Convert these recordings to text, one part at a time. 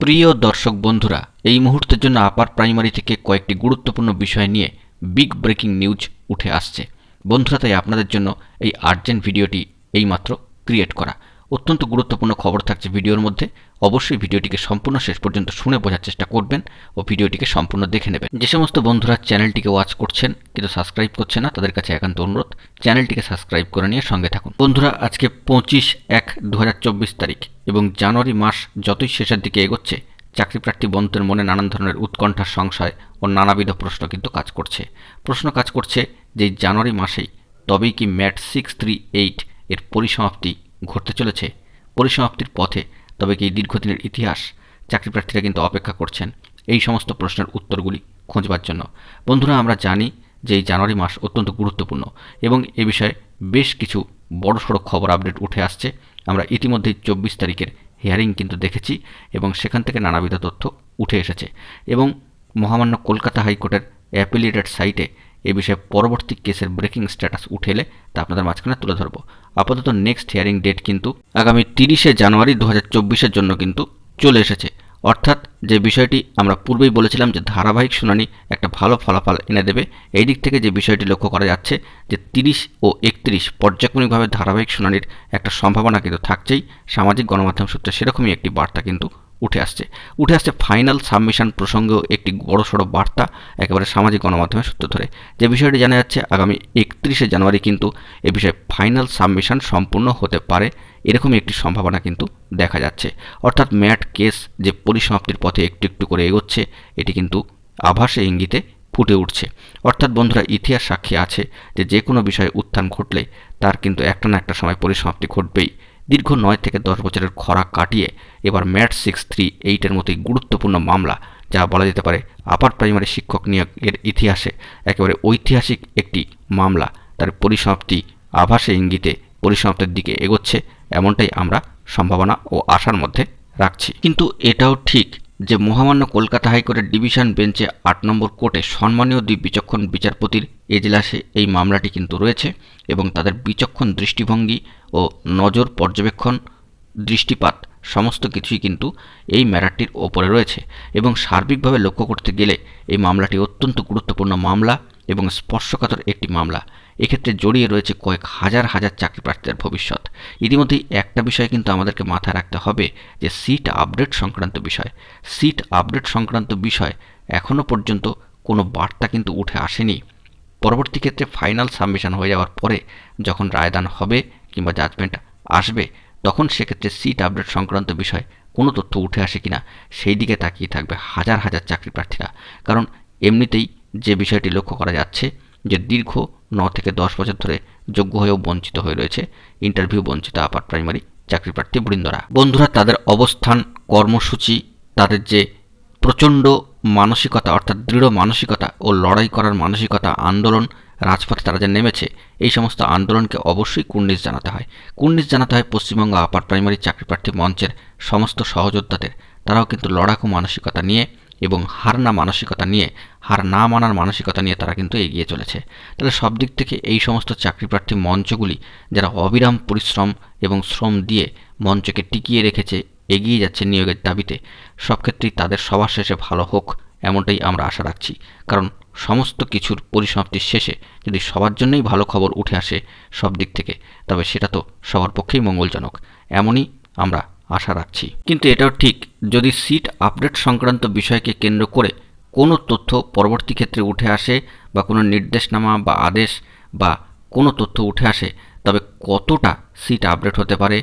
প্রিয় দর্শক বন্ধুরা, এই মুহূর্তের জন্য আপার প্রাইমারি থেকে কয়েকটি গুরুত্বপূর্ণ বিষয় নিয়ে বিগ ব্রেকিং নিউজ উঠে আসছে। বন্ধুরা, তাই আপনাদের জন্য এই আর্জেন্ট ভিডিওটি এইমাত্র ক্রিয়েট করা। অত্যন্ত গুরুত্বপূর্ণ খবর থাকছে ভিডিওর মধ্যে। অবশ্যই ভিডিওটিকে সম্পূর্ণ শেষ পর্যন্ত শুনে বোঝার চেষ্টা করবেন ও ভিডিওটিকে সম্পূর্ণ দেখে নেবেন। যে সমস্ত বন্ধুরা চ্যানেলটিকে ওয়াচ করছেন কিন্তু সাবস্ক্রাইব করছে না, তাদের কাছে একান্ত অনুরোধ, চ্যানেলটিকে সাবস্ক্রাইব করে নিয়ে সঙ্গে থাকুন। বন্ধুরা, আজকে পঁচিশ এক দু তারিখ এবং জানুয়ারি মাস যতই শেষের দিকে এগোচ্ছে চাকরি প্রার্থী বন্ধুদের মনে নানান ধরনের উৎকণ্ঠা, সংশয় ও নানাবিধ প্রশ্ন কিন্তু কাজ করছে। প্রশ্ন কাজ করছে যে জানুয়ারি মাসেই তবেই কি ম্যাট সিক্স থ্রি এইট এর পরিসমাপ্তি ঘটতে চলেছে পরিসমাপ্তির পথে। তবে কি দীর্ঘদিনের ইতিহাস চাকরি প্রার্থীরা কিন্তু অপেক্ষা করছেন? এই সমস্ত প্রশ্নের উত্তরগুলি খোঁজবার জন্য। বন্ধুরা, আমরা জানি যে এই জানুয়ারি মাস অত্যন্ত গুরুত্বপূর্ণ এবং এ বিষয়ে বেশ কিছু বড়সড় খবর আপডেট উঠে আসছে। আমরা ইতিমধ্যেই চব্বিশ তারিখের হিয়ারিং কিন্তু দেখেছি এবং সেখান থেকে নানাবিধ তথ্য উঠে এসেছে এবং মহামান্য কলকাতা হাইকোর্টের অ্যাপিলিয়েটেড সাইটে এ বিষয়ে পরবর্তী কেসের ব্রেকিং স্ট্যাটাস উঠে এলে তা আপনাদের মাঝখানে তুলে ধরবো। আপাতত নেক্সট হিয়ারিং ডেট কিন্তু আগামী তিরিশে জানুয়ারি দু হাজার জন্য কিন্তু চলে এসেছে। অর্থাৎ যে বিষয়টি আমরা পূর্বেই বলেছিলাম যে ধারাবাহিক শুনানি একটা ভালো ফলাফল এনে দেবে, এই দিক থেকে যে বিষয়টি লক্ষ্য করা যাচ্ছে যে তিরিশ ও একত্রিশ পর্যায়ক্রমিকভাবে ধারাবাহিক শুনানির একটা সম্ভাবনা কিন্তু থাকছেই। সামাজিক গণমাধ্যম সূত্রে সেরকমই একটি বার্তা কিন্তু উঠে আসছে। উঠে আসছে ফাইনাল সাবমিশন প্রসঙ্গেও একটি বড়সড় বার্তা, একেবারে সামাজিক গণমাধ্যমের সূত্র ধরে। যে বিষয়টি জানা যাচ্ছে, আগামী একত্রিশে জানুয়ারি কিন্তু এ বিষয়ে ফাইনাল সাবমিশন সম্পূর্ণ হতে পারে, এরকমই একটি সম্ভাবনা কিন্তু দেখা যাচ্ছে। অর্থাৎ ম্যাট কেস যে পরিসমাপ্তির পথে একটু একটু করে এগোচ্ছে, এটি কিন্তু আভাসে ইঙ্গিতে ফুটে উঠছে। অর্থাৎ বন্ধুরা, ইতিহাস সাক্ষী আছে যে যে কোনো বিষয়ে উত্থান ঘটলে তার কিন্তু একটা না একটা সময় পরিসমাপ্তি ঘটবেই। দীর্ঘ নয় থেকে দশ বছরের খরা কাটিয়ে এবার ম্যাট সিক্স থ্রি এইটের মতোই গুরুত্বপূর্ণ মামলা, যা বলা যেতে পারে আপার প্রাইমারি শিক্ষক নিয়োগের ইতিহাসে একেবারে ঐতিহাসিক একটি মামলা। তার পরিসমাপ্তি আভাসে ইঙ্গিতে পরিসমাপ্তির দিকে এগোচ্ছে, এমনটাই আমরা সম্ভাবনা ও আশার মধ্যে রাখছি। কিন্তু এটাও ঠিক যে মহামান্য কলকাতা হাইকোর্টের ডিভিশন বেঞ্চে আট নম্বর কোর্টে সম্মানীয় দুই বিচক্ষণ বিচারপতির এজলাসে এই মামলাটি কিন্তু রয়েছে এবং তাদের বিচক্ষণ দৃষ্টিভঙ্গি ও নজর পর্যবেক্ষণ দৃষ্টিপাত সমস্ত কিছুই কিন্তু এই ম্যাটারটির ওপরে রয়েছে এবং সার্বিকভাবে লক্ষ্য করতে গেলে এই মামলাটি অত্যন্ত গুরুত্বপূর্ণ মামলা। এবং স্পর্শকাতর একটি মামলা। এক্ষেত্রে জড়িয়ে রয়েছে কয়েক হাজার হাজার চাকরি প্রার্থীদের ভবিষ্যৎ। ইতিমধ্যেই একটা বিষয় কিন্তু আমাদেরকে মাথায় রাখতে হবে যে সিট আপডেট সংক্রান্ত বিষয়। সিট আপডেট সংক্রান্ত বিষয় এখনও পর্যন্ত কোনো বার্তা কিন্তু উঠে আসেনি। পরবর্তী ক্ষেত্রে ফাইনাল সাবমিশন হয়ে যাওয়ার পরে যখন রায়দান হবে কিংবা জাজমেন্ট আসবে, তখন সেক্ষেত্রে সিট আপডেট সংক্রান্ত বিষয় কোনো তথ্য উঠে আসে কিনা, সেই দিকে তাকিয়ে থাকবে হাজার হাজার চাকরি প্রার্থীরা কারণ এমনিতেই যে বিষয়টি লক্ষ্য করা যাচ্ছে, যে দীর্ঘ ন থেকে দশ বছর ধরে যোগ্য হয়েও বঞ্চিত হয়ে রয়েছে ইন্টারভিউ বঞ্চিত আপার প্রাইমারি চাকরি প্রার্থী বৃন্দরা। বন্ধুরা, তাদের অবস্থান, কর্মসূচি, তাদের যে প্রচণ্ড মানসিকতা, অর্থাৎ দৃঢ় মানসিকতা ও লড়াই করার মানসিকতা আন্দোলন রাজপথে তারা যে নেমেছে, এই সমস্ত আন্দোলনকে অবশ্যই কুর্নিশ জানাতে হয়। কুর্নিশ জানাতে হয় পশ্চিমবঙ্গ আপার প্রাইমারি চাকরি প্রার্থী মঞ্চের সমস্ত সহযোদ্ধাদের। তারাও কিন্তু লড়াকু মানসিকতা নিয়ে এবং হার না মানসিকতা নিয়ে, হার না মানার মানসিকতা নিয়ে তারা কিন্তু এগিয়ে চলেছে। তাহলে সব দিক থেকে এই সমস্ত চাকরি প্রার্থী মঞ্চগুলি, যারা অবিরাম পরিশ্রম এবং শ্রম দিয়ে মঞ্চকে টিকিয়ে রেখেছে, এগিয়ে যাচ্ছে নিয়োগের দাবিতে, সব ক্ষেত্রেই তাদের সবার শেষে ভালো হোক এমনটাই আমরা আশা রাখছি। কারণ সমস্ত কিছুর পরিসমাপ্তির শেষে যদি সবার জন্যই ভালো খবর উঠে আসে সব দিক থেকে, তবে সেটা তো সবার পক্ষেই মঙ্গলজনক। এমনই আমরা আশা রাখছি। কিন্তু এটাও ঠিক, যদি সিট আপডেট সংক্রান্ত বিষয়কে কেন্দ্র করে কোনো তথ্য পরবর্তী ক্ষেত্রে উঠে আসে বা কোনো নির্দেশনামা বা আদেশ বা কোনো তথ্য উঠে আসে, তবে কতটা সিট আপডেট হতে পারে,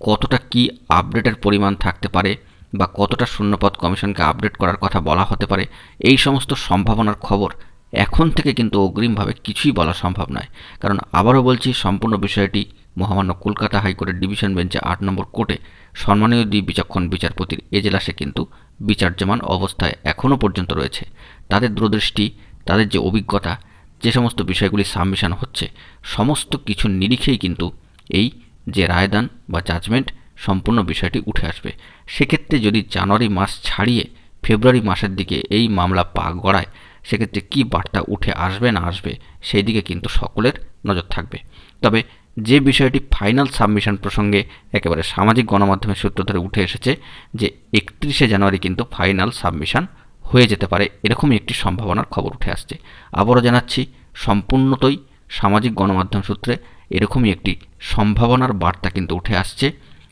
কতটা কি আপডেটের পরিমাণ থাকতে পারে বা কতটা শূন্যপদ কমিশনকে আপডেট করার কথা বলা হতে পারে, এই সমস্ত সম্ভাবনার খবর এখন থেকে কিন্তু অগ্রিমভাবে কিছুই বলা সম্ভব নয়। কারণ আবারও বলছি, সম্পূর্ণ বিষয়টি মহামান্য কলকাতা হাইকোর্টের ডিভিশন বেঞ্চে আট নম্বর কোর্টে সম্মানীয় দুই বিচক্ষণ বিচারপতির এজলাসে কিন্তু বিচার্যমান অবস্থায় এখনও পর্যন্ত রয়েছে। তাদের দূরদৃষ্টি, তাদের যে অভিজ্ঞতা, যে সমস্ত বিষয়গুলি সাবমিশন হচ্ছে, সমস্ত কিছুর নিরিখেই কিন্তু এই যে রায়দান বা জাজমেন্ট সম্পূর্ণ বিষয়টি উঠে আসবে। সেক্ষেত্রে যদি জানুয়ারি মাস ছাড়িয়ে ফেব্রুয়ারি মাসের দিকে এই মামলা পা গড়ায় সেক্ষেত্রে কী বার্তা উঠে আসবে না আসবে, সেই দিকে কিন্তু সকলের নজর থাকবে। তবে যে বিষয়টি ফাইনাল সাবমিশন প্রসঙ্গে একেবারে সামাজিক গণমাধ্যমের সূত্র ধরে উঠে এসেছে যে একত্রিশে জানুয়ারি কিন্তু ফাইনাল সাবমিশন হয়ে যেতে পারে, এরকমই একটি সম্ভাবনার খবর উঠে আসছে। আবারও জানাচ্ছি, সম্পূর্ণতই সামাজিক গণমাধ্যম সূত্রে এরকমই একটি সম্ভাবনার বার্তা কিন্তু উঠে আসছে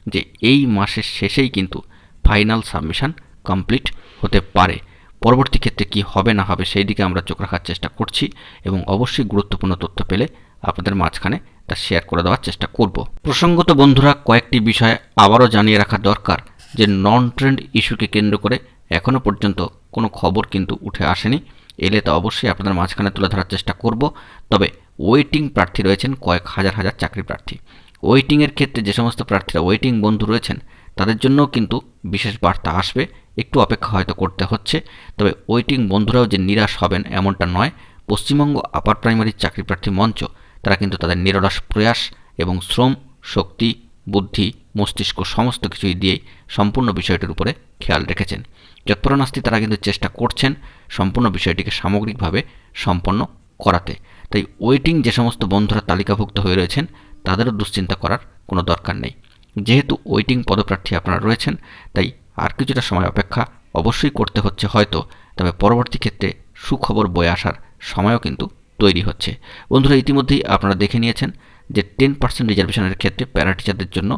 যে এই মাসের শেষেই কিন্তু ফাইনাল সাবমিশন কমপ্লিট হতে পারে। পরবর্তী ক্ষেত্রে কি হবে না হবে সেই দিকে আমরা চোখ রাখার চেষ্টা করছি এবং অবশ্যই গুরুত্বপূর্ণ তথ্য পেলে আপনাদের মাঝখানে তা শেয়ার করে দেওয়ার চেষ্টা করব। প্রসঙ্গত বন্ধুরা, কয়েকটি বিষয়ে আবারও জানিয়ে রাখা দরকার যে নন ট্রেন্ড ইস্যুকে কেন্দ্র করে এখনও পর্যন্ত কোনো খবর কিন্তু উঠে আসেনি। এলে তো অবশ্যই আপনাদের মাঝখানে তুলে ধরার চেষ্টা করব। তবে ওয়েটিং প্রার্থী রয়েছেন কয়েক হাজার হাজার চাকরি প্রার্থী। ওয়েটিংয়ের ক্ষেত্রে যে সমস্ত প্রার্থীরা ওয়েটিং বন্ধু রয়েছেন, তাদের জন্যও কিন্তু বিশেষ বার্তা আসবে। একটু অপেক্ষা হয়তো করতে হচ্ছে। তবে ওয়েটিং বন্ধুরাও যে নিরাশ হবেন এমনটা নয়। পশ্চিমবঙ্গ আপার প্রাইমারি চাকরি প্রার্থী মঞ্চ, তারা কিন্তু তাদের নিরলস প্রয়াস এবং শ্রম, শক্তি, বুদ্ধি, মস্তিষ্ক সমস্ত কিছুই দিয়েই সম্পূর্ণ বিষয়টির উপরে খেয়াল রেখেছেন। যৎপরণাস্তি তারা কিন্তু চেষ্টা করছেন সম্পূর্ণ বিষয়টিকে সামগ্রিকভাবে সম্পন্ন করাতে। তাই ওয়েটিং যে সমস্ত বন্ধুরা তালিকাভুক্ত হয়ে রয়েছেন, তাদেরও দুশ্চিন্তা করার কোনো দরকার নেই। যেহেতু ওয়েটিং পদপ্রার্থী আপনারা রয়েছেন, তাই আর কিছুটা সময় অপেক্ষা অবশ্যই করতে হচ্ছে হয়তো, তবে পরবর্তী ক্ষেত্রে সুখবর বয়ে আসার সময়ও কিন্তু তৈরি হচ্ছে। বন্ধুরা, ইতিমধ্যেই আপনারা দেখে নিয়েছেন যে টেন পার্সেন্ট রিজার্ভেশনের ক্ষেত্রে প্যারা টিচারদের জন্য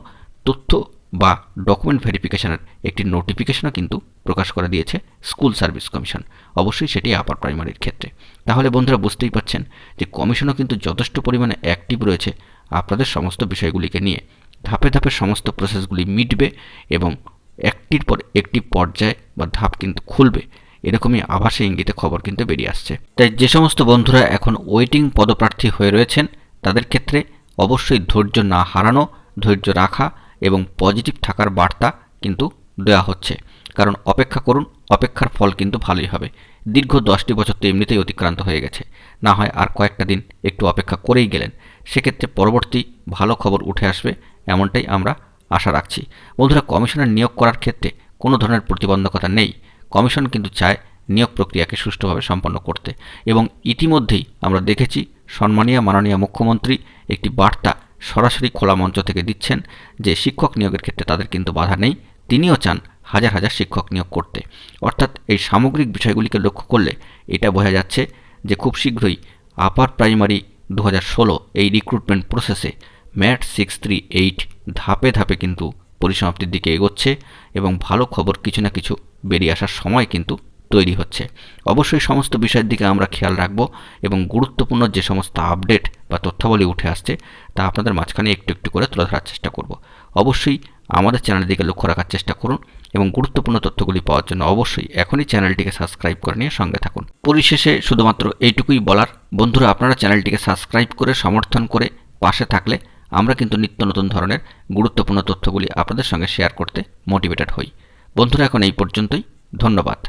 তথ্য বা ডকুমেন্ট ভেরিফিকেশনের একটি নোটিফিকেশনও কিন্তু প্রকাশ করে দিয়েছে স্কুল সার্ভিস কমিশন, অবশ্যই সেটি আপার প্রাইমারির ক্ষেত্রে। তাহলে বন্ধুরা, বুঝতেই পাচ্ছেন যে কমিশনও কিন্তু যথেষ্ট পরিমাণে অ্যাক্টিভ রয়েছে আপনাদের সমস্ত বিষয়গুলিকে নিয়ে। ধাপে ধাপে সমস্ত প্রসেসগুলি মিটবে এবং একটির পর একটি পর্যায়ে বা ধাপ কিন্তু খুলবে। এরকমই আভাসে ইঙ্গিতে খবর কিন্তু বেরিয়ে আসছে। তাই যে সমস্ত বন্ধুরা এখন ওয়েটিং পদপ্রার্থী হয়ে রয়েছেন, তাদের ক্ষেত্রে অবশ্যই ধৈর্য না হারানো, ধৈর্য রাখা এবং পজিটিভ থাকার বার্তা কিন্তু দেওয়া হচ্ছে। কারণ অপেক্ষা করুন, অপেক্ষার ফল কিন্তু ভালোই হবে। দীর্ঘ দশটি বছর তো এমনিতেই অতিক্রান্ত হয়ে গেছে। না হয় আর কয়েকটা দিন একটু অপেক্ষা করেই গেলেন। সেক্ষেত্রে পরবর্তী ভালো খবর উঠে আসবে, এমনটাই আমরা আশা রাখছি। বন্ধুরা, কমিশনের নিয়োগ করার ক্ষেত্রে কোনো ধরনের প্রতিবন্ধকতা নেই। কমিশন কিন্তু চায় নিয়োগ প্রক্রিয়াকে সুষ্ঠুভাবে সম্পন্ন করতে। এবং ইতিমধ্যেই আমরা দেখেছি সম্মানীয়, মাননীয় মুখ্যমন্ত্রী একটি বার্তা সরাসরি খোলা মঞ্চ থেকে দিচ্ছেন যে শিক্ষক নিয়োগের ক্ষেত্রে তাদের কিন্তু বাধা নেই। তিনিও চান হাজার হাজার শিক্ষক নিয়োগ করতে। অর্থাৎ এই সামগ্রিক বিষয়গুলিকে লক্ষ্য করলে এটা বোঝা যাচ্ছে যে খুব শীঘ্রই আপার প্রাইমারি দু হাজার ষোলো এই রিক্রুটমেন্ট প্রসেসে ম্যাট সিক্স থ্রি এইট ধাপে ধাপে কিন্তু পরিসমাপ্তির দিকে এগোচ্ছে এবং ভালো খবর কিছু না কিছু বেরিয়ে আসার সময় কিন্তু তৈরি হচ্ছে। অবশ্যই সমস্ত বিষয়ের দিকে আমরা খেয়াল রাখব এবং গুরুত্বপূর্ণ যে সমস্ত আপডেট বা তথ্যাবলী উঠে আসছে তা আপনাদের মাঝখানে একটু একটু করে তুলে ধরার চেষ্টা করব। অবশ্যই আমাদের চ্যানেলের দিকে লক্ষ্য রাখার চেষ্টা করুন এবং গুরুত্বপূর্ণ তথ্যগুলি পাওয়ার জন্য অবশ্যই এখনই চ্যানেলটিকে সাবস্ক্রাইব করে নিয়ে সঙ্গে থাকুন। পরিশেষে শুধুমাত্র এইটুকুই বলার, বন্ধুরা আপনারা চ্যানেলটিকে সাবস্ক্রাইব করে সমর্থন করে পাশে থাকলে আমরা কিন্তু নিত্য নতুন ধরনের গুরুত্বপূর্ণ তথ্যগুলি আপনাদের সঙ্গে শেয়ার করতে মোটিভেটেড হই। বন্ধুরা, এখন এই পর্যন্তই। ধন্যবাদ।